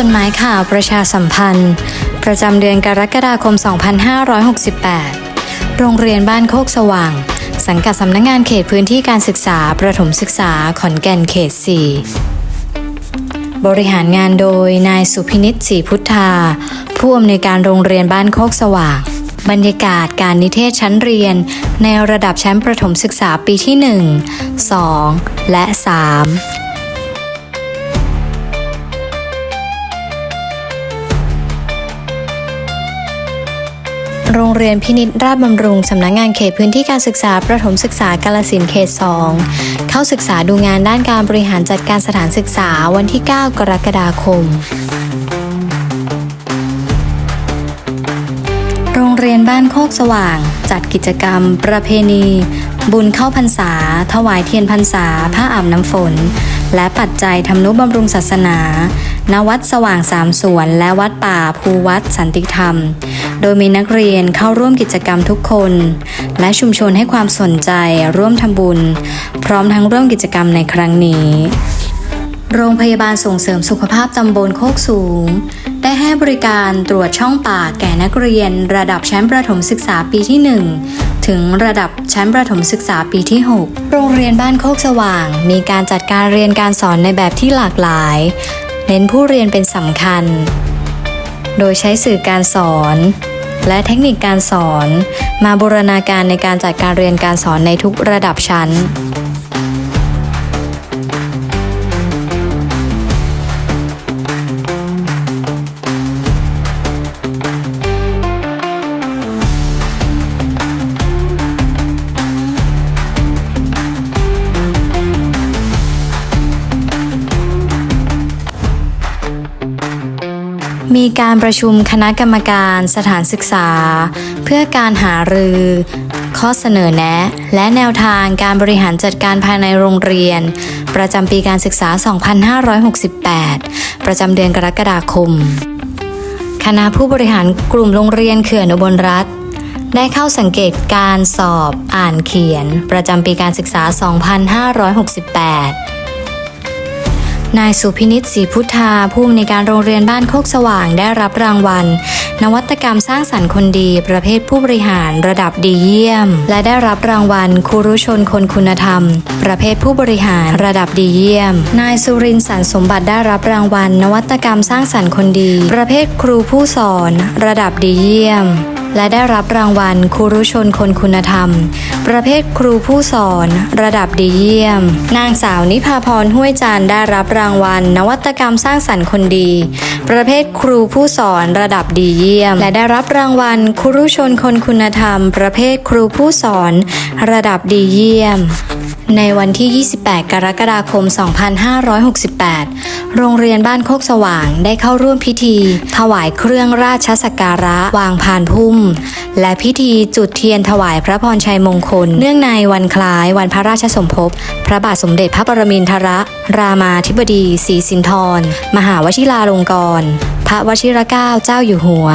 จดหมายข่าวประชาสัมพันธ์ ประจำเดือนกรกฎาคม 2568 โรงเรียนบ้านโคกสว่าง สังกัดสำนักงงานเขตพื้นที่การศึกษา ประถมศึกษาขอนแก่นเขต 4 บริหารงานโดยนายสุพินิตศรีพุทธา ผู้อำนวยการโรงเรียนบ้านโคกสว่าง บรรยากาศการนิเทศชั้นเรียน ในระดับชั้นประถมศึกษาปีที่ 1 2 และ 3 โรงเรียนพินิจราชบำรุง สำนักงงานเขตพื้นที่การศึกษาประถมศึกษากาลสินเขต 2 เข้าศึกษาดูงานด้านการบริหารจัดการสถานศึกษาวันที่ 9 กรกฎาคมโรงเรียนบ้านโคกสว่าง จัดกิจกรรม ประเพณี บุญเข้าพรรษา ถวายเทียนพรรษา ผ้าอาบน้ำฝน และปัจจัยทำนุบำรุงศาสนา ณ วัดสว่างสามสวน และวัดป่าภูวัดสันติธรรม โดยมีนักเรียนเข้าร่วมกิจกรรมทุกคน และชุมชนให้ความสนใจร่วมทำบุญ พร้อมทั้งร่วมกิจกรรมในครั้งนี้ โรงพยาบาลส่งเสริมสุขภาพตำบลโคกสูง ได้ให้บริการตรวจช่องปากแก่นักเรียน ระดับชั้นประถมศึกษาปีที่ 1ถึงระดับชั้นประถมศึกษาปีที่ 6 โรงเรียนบ้านโคกสว่าง มีการจัดการเรียนการสอนในแบบที่หลากหลาย เน้นผู้เรียนเป็นสำคัญ โดยใช้สื่อการสอน และเทคนิคการสอน มาบูรณาการในการจัดการเรียนการสอนในทุกระดับชั้น มีการประชุมคณะกรรมการสถานศึกษา เพื่อการหารือ ข้อเสนอแนะ และแนวทางการบริหารจัดการภายในโรงเรียน ประจำปีการศึกษา 2568 ประจำเดือนกรกฎาคม คณะผู้บริหารกลุ่มโรงเรียนเขื่อนอุบลรัฐได้เข้าสังเกตการสอบอ่านเขียน ประจำปีการศึกษา 2568 นายสุพินิตศรีพุทธาผู้อำนวยการโรงเรียนบ้านโคกสว่างได้รับรางวัล นวัตกรรมสร้างสรรค์คนดี ประเภทผู้บริหารระดับดีเยี่ยม และได้รับรางวัลครูรุชนคนคุณธรรม ประเภทผู้บริหารระดับดีเยี่ยม นายสุรินทร์สันสมบัติได้รับรางวัล นวัตกรรมสร้างสรรค์คนดี ประเภทครูผู้สอน ระดับดีเยี่ยม และได้รับรางวัลครูรุชนคนคุณธรรม ประเภทครูผู้สอน ระดับดีเยี่ยม นางสาวนิพาพรห้วยจันได้รับรางวัล นวัตกรรมสร้างสรรค์คนดี ประเภทครูผู้สอนระดับดีเยี่ยม และได้รับรางวัลครูรุชนคนคุณธรรม ประเภทครูผู้สอน ระดับดีเยี่ยม ในวันที่ 28 กรกฎาคม 2568 โรงเรียนบ้านโคกสว่างได้เข้าร่วมพิธี ถวายเครื่องราชสักการะวางพานพุ่ม และพิธีจุดเทียนถวายพระพรชัยมงคล เนื่องในวันคล้ายวันพระราชสมภพ พระบาทสมเด็จพระปรมินทรรามาธิบดีศรีสินธร มหาวชิราลงกรณ์พระวชิรเกล้าเจ้าอยู่หัว